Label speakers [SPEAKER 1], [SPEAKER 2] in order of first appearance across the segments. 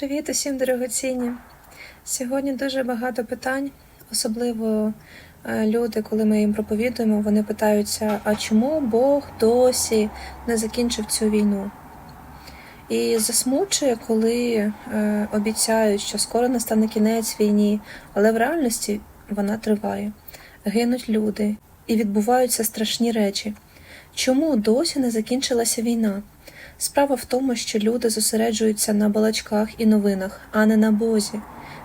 [SPEAKER 1] Привіт усім дорогоцінні! Сьогодні дуже багато питань, особливо е, люди, коли ми їм проповідуємо, вони питаються, а чому Бог досі не закінчив цю війну? І засмучує, коли е, обіцяють, що скоро настане кінець війні, але в реальності вона триває. Гинуть люди і відбуваються страшні речі. Чому досі не закінчилася війна? Справа в тому, що люди зосереджуються на балачках і новинах, а не на Бозі.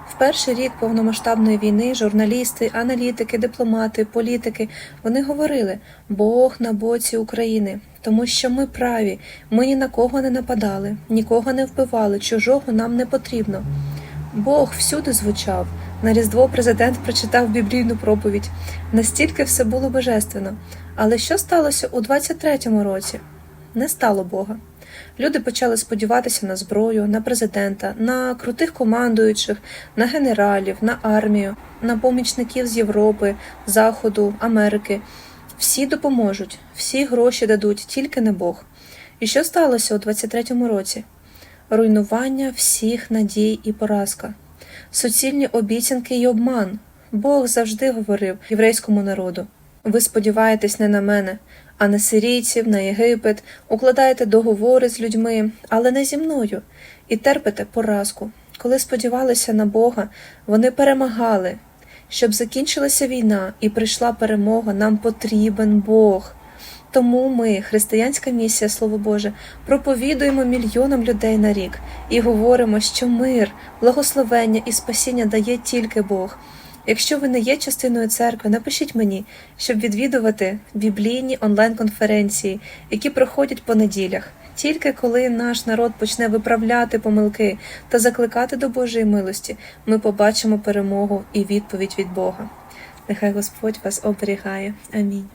[SPEAKER 1] В перший рік повномасштабної війни журналісти, аналітики, дипломати, політики вони говорили: Бог на боці України, тому що ми праві, ми ні на кого не нападали, нікого не вбивали, чужого нам не потрібно. Бог всюди звучав. На Різдво президент прочитав біблійну проповідь. Настільки все було божественно. Але що сталося у 23-му році? Не стало Бога. Люди почали сподіватися на зброю, на президента, на крутих командуючих, на генералів, на армію, на помічників з Європи, Заходу, Америки. Всі допоможуть, всі гроші дадуть, тільки не Бог. І що сталося у 23-му році? Руйнування всіх надій і поразка, суцільні обіцянки й обман. Бог завжди говорив єврейському народу: ви сподіваєтесь не на мене, а на сирійців, на Єгипет, укладаєте договори з людьми, але не зі мною, і терпите поразку. Коли сподівалися на Бога, вони перемагали. Щоб закінчилася війна і прийшла перемога, нам потрібен Бог. Тому ми, християнська місія, Слово Боже, проповідуємо мільйонам людей на рік і говоримо, що мир, благословення і спасіння дає тільки Бог. Якщо ви не є частиною церкви, напишіть мені, щоб відвідувати біблійні онлайн-конференції, які проходять по неділях. Тільки коли наш народ почне виправляти помилки та закликати до Божої милості, ми побачимо перемогу і відповідь від Бога. Нехай Господь вас оберігає. Амінь.